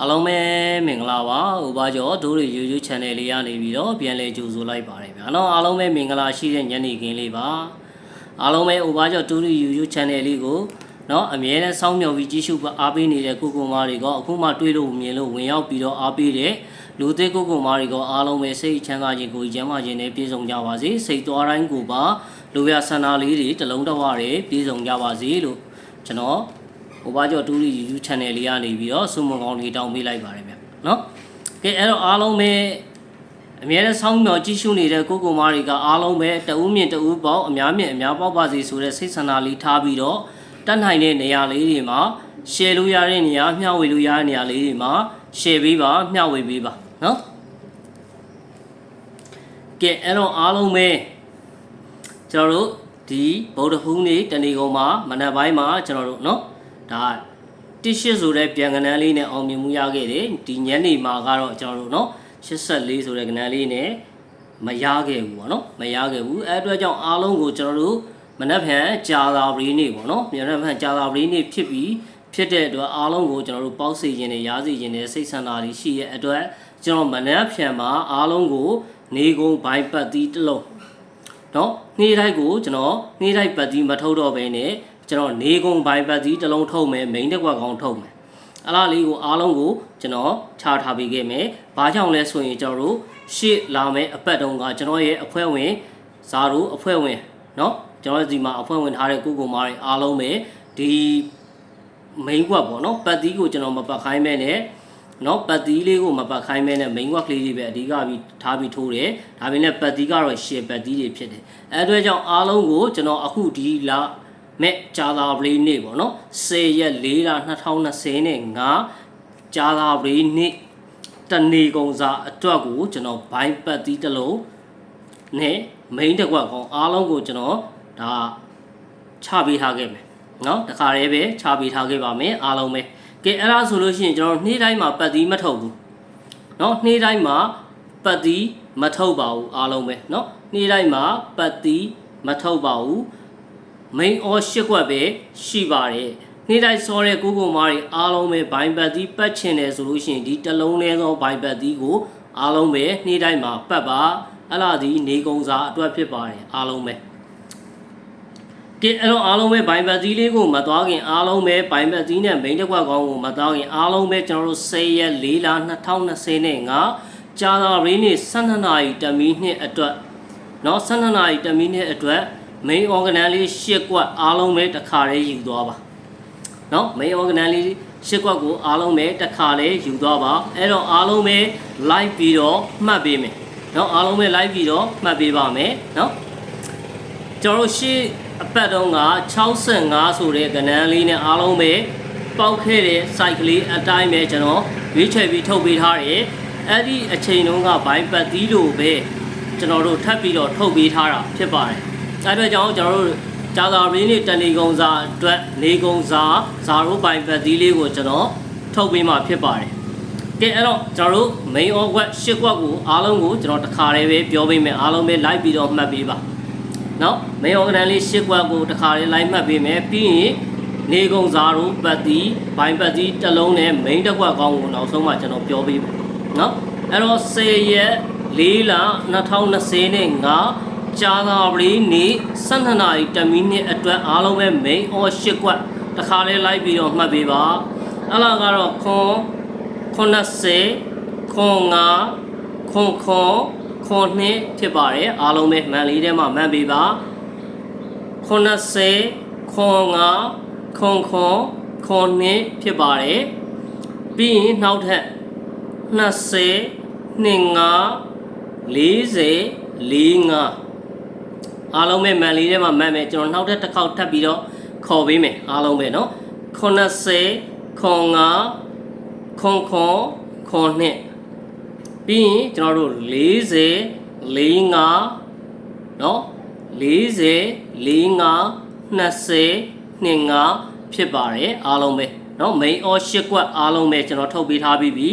အားလုံးပဲမင်္ဂလာပါဥပါကျော်ဒိုးရီ YouTube channel လေးရနေပြီးတော့ပြန်လဲကြိုဆိုလိုက်ပါတယ်ဗျာနော်အားလုံးပဲမင်္ဂလာရှိတဲ့ညနေခင်းလေးပါအားလုံးပဲဥပါကျော်ဒိုးရီ YouTube channel လေးကိုနော်အမြဲတမ်းစောင့်မျှော်ပြီးကြည့်ရှုအားပေးနေတဲ့ကိုကိုမားတွေကအခုမှတွေးလို့မြင်လို့ဝင်ရောက်ပြီးတော့အားပေးတဲ့လူသေးကိုကိုမားတွေကအားလုံးပဲစိတ်ချမ်းသာခြင်းကိုယ်ကျမ်းမာခြင်းနဲ့ပြည့်စုံကြပါစေစိတ်သွားတိုင်းကိုပါလူရဆန္ဒလေးတွေတစ်လုံးတစ်ဝတွေပြည့်စုံကြပါစေလို့ကျွန်တော် ဟိုဘာကျော်တူရီ YouTube channel လေးကနေပြီးတော့စုံမကောင်းလေးတောင်းပေးလိုက်ပါတယ်ဗျနော်ကဲအဲ့တော့အားလုံးပဲအများနဲ့ဆောင်းမျှော်ကြည့်ရှုနေတဲ့ကိုကိုမားတွေကအားလုံးပဲတဦးမြင့်တဦးပေါက်အများမြင့်အများပေါက်ပါစေဆိုတဲ့စိတ်ဆန္ဒလေးထားပြီးတော့တတ်နိုင်တဲ့နေရာလေးတွေမှာ share လို့ရတဲ့နေရာမျှဝေလို့ရတဲ့နေရာလေးတွေမှာ share ပေးပါမျှဝေပေးပါနော်ကဲအဲ့တော့အားလုံးပဲကျွန်တော်တို့ဒီဗုဒ္ဓဟူးနေ့တဏီကုံမှာမနက်ပိုင်းမှာကျွန်တော်တို့နော် ဒါတိရှိဆိုတဲ့ပြန်ကဏ္ဍလေးနဲ့အောင်မြင်မှုရခဲ့တယ်ဒီညနေမှာကတော့ကျွန်တော်တို့เนาะ84ဆိုတဲ့ကဏ္ဍလေးနဲ့မရခဲ့ဘူးပေါ့เนาะမရခဲ့ဘူးအဲအတွက်ကြောင့်အားလုံးကိုကျွန်တော်တို့မနက်ဖြန်ကြာသာပရီနေ့ပေါ့เนาะမနက်ဖြန်ကြာသာပရီနေ့ဖြစ်ပြီးဖြစ်တဲ့အတွက်အားလုံးကိုကျွန်တော်တို့ပေါက်စီခြင်းနဲ့ရားစီခြင်းနဲ့စိတ်ဆန္ဒလေးရှိရဲ့အတွက်ကျွန်တော်မနက်ဖြန်မှာအားလုံးကိုနေကုန်ဘိုင်ပတ်သီးတစ်လုံးเนาะနေ့တိုင်းကိုကျွန်တော်နေ့တိုင်းပတ်သီးမထုတ်တော့ဘဲနဲ့ ကျွန်တော်နေကုန်ဘိုင်ပတ်သီးတစ်လုံးထုတ်မယ်မိန်တစ်ကွက်ကောင်ထုတ်မယ်အလားလေးကိုအားလုံးကိုကျွန်တော်ချထားပေးခဲ့မယ်ဘာကြောင့်လဲဆိုရင်ကျွန်တော်တို့ရှေ့လာမယ့်အပတ်တုန်းကကျွန်တော်ရဲ့အဖွဲ့ဝင်ဇာတို့အဖွဲ့ဝင်เนาะကျွန်တော်ဒီမှာအဖွဲ့ဝင်ထားတဲ့ကိုကိုမားတွေအားလုံးပဲဒီမိန်ကွက်ပေါ့เนาะပတ်သီးကိုကျွန်တော်မပတ်ခိုင်းမဲနဲ့နော်ပတ်တီးလေးကိုမပတ်ခိုင်းမဲနဲ့ main work လေးတွေပဲအဓိကပြီးထားပြီးထိုးတယ်ဒါပေမဲ့ပတ်တီးကတော့ share ပတ်တီးတွေဖြစ်တယ်အဲအတွက်ကြောင့်အားလုံးကိုကျွန်တော်အခုဒီလာ မဲ့ဂျာသာပလေးနေ့ပေါ့နော်10ရက်4လ2020နဲ့5ဂျာသာပလေးနေ့တနေကုံစာအတွက်ကိုကျွန်တော်ဘိုင်းပတ်တီးတစ်လုံးနဲ့ main တစ်ကွက်ကောင်အားလုံးကိုကျွန်တော်ဒါချပေးထားခဲ့မယ်နော်တခါတည်းပဲချပေးထားခဲ့ပါမယ်အားလုံးပဲကဲအဲ့ဒါဆိုလို့ရှိရင်ကျွန်တော်နေ့တိုင်းမှာပတ်တီးမထုတ်ဘူးเนาะနေ့တိုင်းမှာပတ်တီးမထုတ်ပါဘူးအားလုံးပဲเนาะနေ့တိုင်းမှာပတ်တီးမထုတ်ပါဘူး main or ရှစ်ကွက်ပဲရှိပါတယ်နေ့တိုင်းစောတဲ့ကိုကိုမားတွေအားလုံးပဲဘိုင်ပတ်တီးပတ်ချင်တယ်ဆိုလို့ရှိရင်ဒီတစ်လုံးလေးသောဘိုင်ပတ်တီးကိုအားလုံးပဲနေ့တိုင်းမှာပတ်ပါအဲ့လာဒီနေကုံစာအတွက်ဖြစ်ပါတယ်အားလုံးပဲကဲအဲ့တော့အားလုံးပဲဘိုင်ပတ်တီးလေးကိုမသွားခင်အားလုံးပဲဘိုင်ပတ်တီးနဲ့ main တစ်ကွက်ကောင်းကိုမသွားခင်အားလုံးပဲကျွန်တော်တို့10ရက်4လ2020နဲ့5ကြာသာရင်းနေ့12နာရီတမီနှစ်အတွက်เนาะ12နာရီတမီနှစ်အတွက် main organ လေးရှစ်ကွက်အားလုံးပဲတစ်ခါလေးယူသွားပါเนาะ main organ လေးရှစ်ကွက်ကိုအားလုံးပဲတစ်ခါလေးယူသွားပါအဲ့တော့အားလုံးပဲ live ပြီးတော့မှတ်ပေးမယ်เนาะအားလုံးပဲ live ပြီးတော့မှတ်ပေးပါမယ်เนาะကျွန်တော်တို့ရှေ့အပတ်တုန်းက65ဆိုတဲ့ကဏ္ဍလေးနဲ့အားလုံးပဲပေါက်ခဲ့တဲ့ site ကလေးအတိုင်းပဲကျွန်တော်ရွေးချယ်ပြီးထုတ်ပေးထားတယ်အဲ့ဒီအချိန်တုန်းကဘိုင်ပတ်သီးလိုပဲကျွန်တော်တို့ထပ်ပြီးတော့ထုတ်ပေးထားတာဖြစ်ပါတယ် အဲ့အတွက်ကြောင့်ကျွန်တော်တို့ဂျာသာရင်းနေတဏီကုံစာအတွက်နေကုံစာဇာရိုးပိုင်ပတ်သီးလေးကိုကျွန်တော်ထုတ်ပေးမှဖြစ်ပါတယ်ကဲအဲ့တော့ကျွန်တော်တို့ main or web ရှစ်ကွက်ကိုအားလုံးကိုကျွန်တော်တစ်ခါတည်းပဲပြောပေးမယ်အားလုံးပဲ live ပြီးတော့မှတ်ပေးပါနော် main organ လေးရှစ်ကွက်ကိုတစ်ခါတည်း live မှတ်ပေးမယ်ပြီးရင်နေကုံစာရိုးပတ်သီးဘိုင်ပတ်သီးတစ်လုံးနဲ့ main တစ်ကွက်ကောင်းကိုနောက်ဆုံးမှကျွန်တော်ပြောပေးမယ်နော်အဲ့တော့10ရက်4လ2020နဲ့5 ကြာသာပရီနေ့12နာရီတမီနစ်အတွက်အားလုံးပဲ main or 8ကွက်တစ်ခါလေးလိုက်ပြီးတော့မှတ်ပေးပါအဲ့လာကတော့ခွန်80ခွန်9ခွန်ခွန်ခွန်နှစ်ဖြစ်ပါတယ်အားလုံးပဲမှန်လေးထဲမှာမှတ်ပေးပါ80ခွန်9ခွန်ခွန်ခွန်နှစ်ဖြစ်ပါတယ်ပြီးရင်နောက်ထပ်20နှစ်9 40 45 အားလုံးပဲမန်လေးထဲမှာမှတ်မယ်ကျွန်တော်နောက်ထပ်တစ်ခေါက်ထပ်ပြီးတော့ခေါ်ပေးမယ်အားလုံးပဲเนาะ80ခွန်9ခွန်ခွန်ခွန်နှစ်ပြီးရင်ကျွန်တော်တို့40 45เนาะ40 45 20 25ဖြစ်ပါတယ်အားလုံးပဲเนาะ main or 8ကွက်အားလုံးပဲကျွန်တော်ထုတ်ပေးထားပြီးပြီ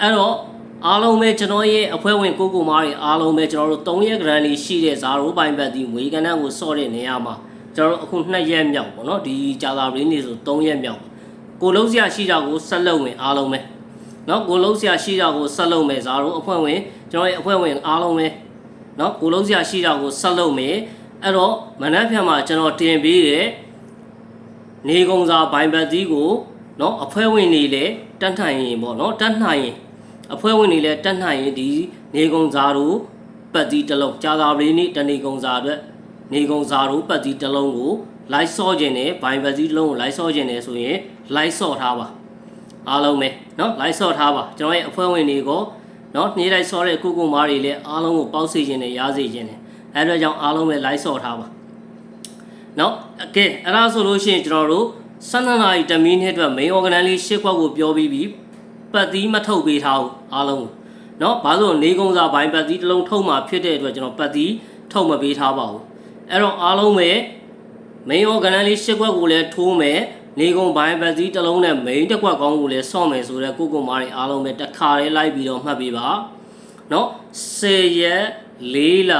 အဲ့တော့ အားလုံးပဲကျွန်တော်ရဲ့အဖွဲ့ဝင်ကိုကိုမားတွေအားလုံးပဲကျွန်တော်တို့3ရက်ဂရန်လီရှိတဲ့ဇာရိုးပိုင်ဘတ်ဒီငွေကဏ္ဍကိုစော့တဲ့နေရာမှာကျွန်တော်တို့အခု2ရက်မြောက်ပေါ့နော်ဒီဂျာသာရင်းနေဆို3ရက်မြောက်ကိုလုံးစရာရှိတာကိုဆက်လုပ်ဝင်အားလုံးပဲနော်ကိုလုံးဆရာရှိတာကိုဆက်လုပ်မယ်ဇာတို့အဖွဲ့ဝင်ကျွန်တော်ရဲ့အဖွဲ့ဝင်အားလုံးပဲနော်ကိုလုံးဆရာရှိတာကိုဆက်လုပ်မယ်အဲ့တော့မနက်ဖြန်မှာကျွန်တော်တင်ပေးတဲ့နေကုံစာဘိုင်ဘတ်ကြီးကိုနော်အဖွဲ့ဝင်တွေလည်းတတ်နိုင်ရင်ပေါ့နော်တတ်နိုင်ရင် အဖွဲ့ဝင်တွေလည်းတတ်နိုင်ရင်ဒီနေကုံစာတို့ပတ်ကြီးတစ်လုံးကြာသာပလေးနေ့တနေကုံစာအတွက်နေကုံစာတို့ပတ်ကြီးတစ်လုံးကိုလိုက်ဆော့ခြင်းနဲ့ဘိုင်ဘတ်ကြီးတစ်လုံးကိုလိုက်ဆော့ခြင်းနဲ့ဆိုရင်လိုက်ဆော့ထားပါ အားလုံးပဲเนาะ live ဆော့ထားပါကျွန်တော်ရဲ့အဖွဲ့ဝင်တွေကိုเนาะနေ့တိုင်းဆော့တဲ့ကုကုမားတွေလည်းအားလုံးကိုပေါက်စေခြင်းနဲ့ရားစေခြင်းနဲ့အဲဒါကြောင့်အားလုံးပဲ live ဆော့ထားပါเนาะအကဲအဲ့ဒါဆိုလို့ရှိရင်ကျွန်တော်တို့12နာရီတမီးနှစ်အတွက် main organ လေးရှစ်ခွက်ကိုပြောပြီးပြီ ပတ်သီးမထုတ်ပေးထားဘူးအားလုံးကိုเนาะဘာလို့နေကုံစာဘိုင်းပတ်သီးတစ်လုံးထုတ်မှဖြစ်တဲ့အတွက်ကျွန်တော်ပတ်သီးထုတ်မပေးထားပါဘူးအဲ့တော့အားလုံးပဲ main organ လေးရှစ်ခွက်ကိုလည်းထိုးမယ်နေကုံဘိုင်းပတ်သီးတစ်လုံးနဲ့ main တစ်ခွက်ကောင်းကိုလည်းဆော့မယ်ဆိုတော့ကိုကိုမားတွေအားလုံးပဲတစ်ခါလေးလိုက်ပြီးတော့မှတ်ပေးပါเนาะ10ရက်4လ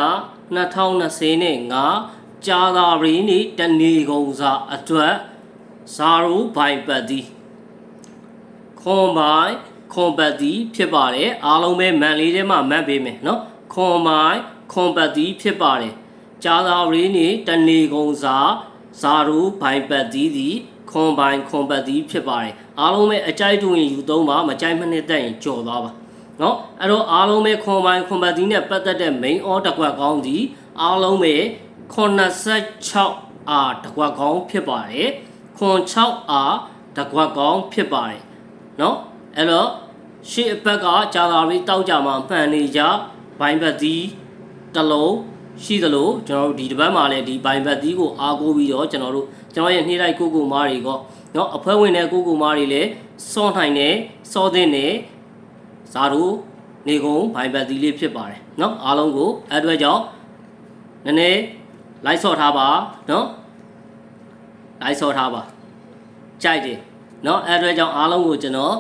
2020နဲ့5ကြာသာပရင်းနေ့တနေကုံစာအတွက်ဇာရူဘိုင်ပတ်သီး ခွန်မိုင်ခွန်ပတ်တီဖြစ်ပါတယ်အားလုံးပဲမန်လေးထဲမှာမတ်ပေးမယ်နော်ခွန်မိုင်ခွန်ပတ်တီဖြစ်ပါတယ်ကြာသာရီနေတနေကုံစာဇာရူဘိုင်ပတ်တီသည်ခွန်ပိုင်ခွန်ပတ်တီဖြစ်ပါတယ်အားလုံးပဲအကြိုက်တူရင်ယူသုံးပါမကြိုက်မနှစ်တက်ရင်ကြော်သွားပါနော်အဲ့တော့အားလုံးပဲခွန်ပိုင်ခွန်ပတ်တီနဲ့ပတ်သက်တဲ့ main order တစ်ခွက်ကောင်းသည်အားလုံးပဲ86 R တကွက်ကောင်းဖြစ်ပါတယ်ခွန် 6R တကွက်ကောင်းဖြစ်ပါတယ် နော်အဲ့တော့ရှေ့အဘက်ကဂျာသာရီတောက်ကြမှာမှန်နေကြဘိုင်ဘက်ဒီတလုံးရှိသလိုကျွန်တော်တို့ဒီတစ်ပတ်မှာလည်းဒီဘိုင်ဘက်ဒီကိုအားကိုးပြီးတော့ကျွန်တော်တို့ကျွန်တော်ရဲ့နှိမ့်လိုက်ကိုကိုမားတွေကနော်အဖွဲဝင်တဲ့ကိုကိုမားတွေလည်းစောနိုင်တယ်စောသင့်တယ်ဇာတို့နေကုန်ဘိုင်ဘက်ဒီလေးဖြစ်ပါတယ်နော်အားလုံးကိုအဲ့အတွက်ကြောင့်နည်းနည်းလိုက်ဆော့ထားပါနော်လိုက်ဆော့ထားပါကြိုက်တယ် เนาะအဲ့အတွက်ကြောင့်အားလုံးကိုကျွန်တော်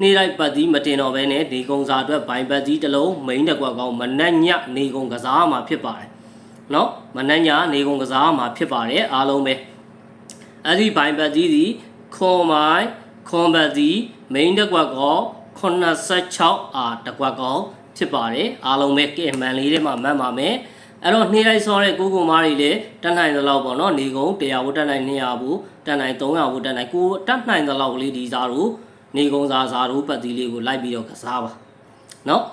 နေ့လိုက်ပတ်သီးမတင်တော့ဘဲနဲ့နေကုံစာအတွက်ဘိုင်ဘတ်သီးတစ်လုံးမိန်တစ်ကွက်ကောင်းမနက်ညနေကုံကစားမှာဖြစ်ပါတယ်เนาะမနက်ညနေကုံကစားမှာဖြစ်ပါတယ်အားလုံးပဲ အဲ့ဒီဘိုင်ဘတ်ကြီးဒီခွန်မိုင်ခွန်ဘတ်ဒီမိန်တစ်ကွက်ကော86အာတစ်ကွက်ကောဖြစ်ပါတယ်အားလုံးပဲကဲမန်လေးထဲမှာမှတ်ပါမယ် အဲ့တော့နှေးလိုက်ဆောတဲ့ကိုကိုမားတွေလည်းတက်နိုင်သလောက်ပေါ့နော်နေကုန်100ဘူးတက်နိုင်200ဘူးတက်နိုင်300ဘူးတက်နိုင်ကိုတက်နိုင်သလောက်ကလေးဒီစားတို့နေကုန်စားစားတို့ပတ်သီးလေးကိုလိုက်ပြီးတော့ကစားပါနော်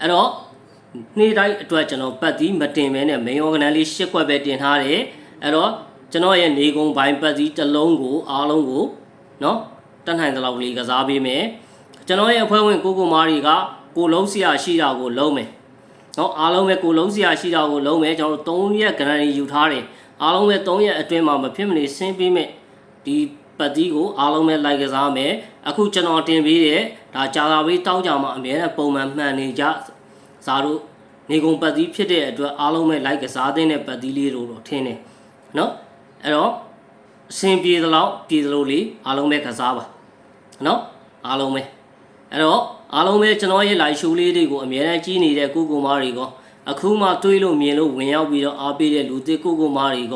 အဲ့တော့နေ့တိုင်းအတွက်ကျွန်တော်ပတ်သီးမတင်မဲနဲ့ main organ လေး၈ခွက်ပဲတင်ထားတယ်အဲ့တော့ကျွန်တော်ရဲ့နေကုန်ဘိုင်းပတ်သီးတစ်လုံးကိုအားလုံးကိုနော်တက်နိုင်သလောက်ကလေးကစားပေးမယ်ကျွန်တော်ရဲ့အဖွဲ့ဝင်ကိုကိုမားတွေကကိုလုံးဆရာရှိတာကိုလုံးမယ် နော်အားလုံးပဲကိုလုံးစရာရှိတာကိုလုံးပဲကျွန်တော်တို့3ရက် guarantee ယူထားတယ်အားလုံးပဲ3ရက်အတွင်းမှာမဖြစ်မနေဆင်းပေးမဲ့ဒီပတ်တီးကိုအားလုံးပဲလိုက်ကစားမယ်အခုကျွန်တော်တင်ပေးတဲ့ဒါကြာသာပေးတောက်ကြမှာအများနဲ့ပုံမှန်မှန်နေကြဇာတို့နေကုန်ပတ်တီးဖြစ်တဲ့အတွက်အားလုံးပဲလိုက်ကစားတဲ့ပတ်တီးလေးတို့တော့ထင်းတယ်နော်အဲ့တော့အစဉ်ပြေသလောက်ပြေသလိုလေးအားလုံးပဲကစားပါနော်အားလုံးပဲအဲ့တော့ အားလုံးပဲကျွန်တော်ရဲ့ live show လေးတွေကိုအများအားကြီးနေတဲ့ကိုကိုမားတွေကအခုမှတွေးလို့မြင်လို့ဝင်ရောက်ပြီးတော့အားပေးတဲ့လူသစ်ကိုကိုမားတွေက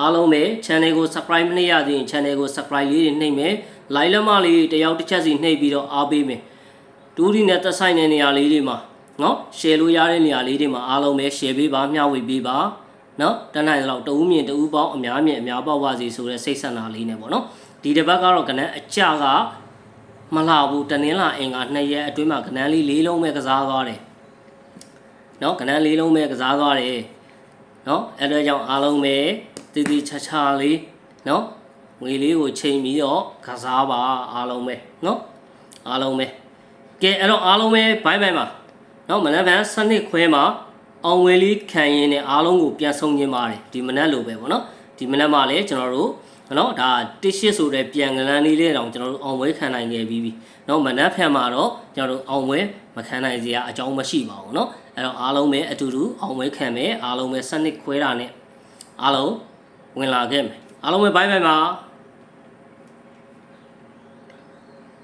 အားလုံးပဲ channel ကို subscribe မနှိပ်ရသေးရင် channel ကို subscribe လေးတွေနှိပ်မယ် like လက်မလေးတွေတယောက်တစ်ချက်စီနှိပ်ပြီးတော့အားပေးမယ်တူးဒီနဲ့သက်ဆိုင်တဲ့နေရာလေးတွေမှာနော် share လို့ရတဲ့နေရာလေးတွေမှာအားလုံးပဲ share ပေးပါမျှဝေပေးပါနော်တန်းနိုင်သလောက်တဦးမြင်တဦးပေါင်းအများမြင်အများပေါက်ပါစေဆိုတဲ့စိတ်ဆန္ဒလေးနဲ့ပေါ့နော်ဒီတစ်ပတ်ကတော့ကနန်းအကြက မလှဘူးတနင်္လာအင်္ဂါနှစ်ရက်အတွင်းမှာကနန်းလေးလေးလုံးပဲကစားသွားတယ်။နော်ကနန်းလေးလုံးပဲကစားသွားတယ်။နော်အဲ့ဒါကြောင့်အားလုံးပဲတည်တည်ချာချာလေးနော်ငွေလေးကိုချိန်ပြီးတော့ကစားပါအားလုံးပဲနော်အားလုံးပဲကဲအဲ့တော့အားလုံးပဲဘိုင်ဘိုင်ပါနော်မနက်ဖြန်စနစ်ခွဲမှာအောင်ဝယ်လေးခံရင်နဲ့အားလုံးကိုပြန်ဆုံးခြင်းပါတယ်ဒီမနက်လိုပဲပေါ့နော်ဒီမနက်မှာလည်းကျွန်တော်တို့ နော်ဒါတစ်ရှစ်ဆိုတဲ့ပြန်ကလန်းလေးလေးတောင်ကျွန်တော်တို့အောင်ဝဲခံနိုင်ခဲ့ပြီးပြီနော်မနက်ဖြန်မှာတော့ကျွန်တော်တို့အောင်ဝဲမခံနိုင်စရာအကြောင်းမရှိပါဘူးနော်အဲ့တော့အားလုံးပဲအတူတူအောင်ဝဲခံမယ်အားလုံးပဲစနစ်ခွဲတာနဲ့အားလုံးဝင်လာခဲ့မယ်အားလုံးပဲဘိုင်ဘိုင်ပါ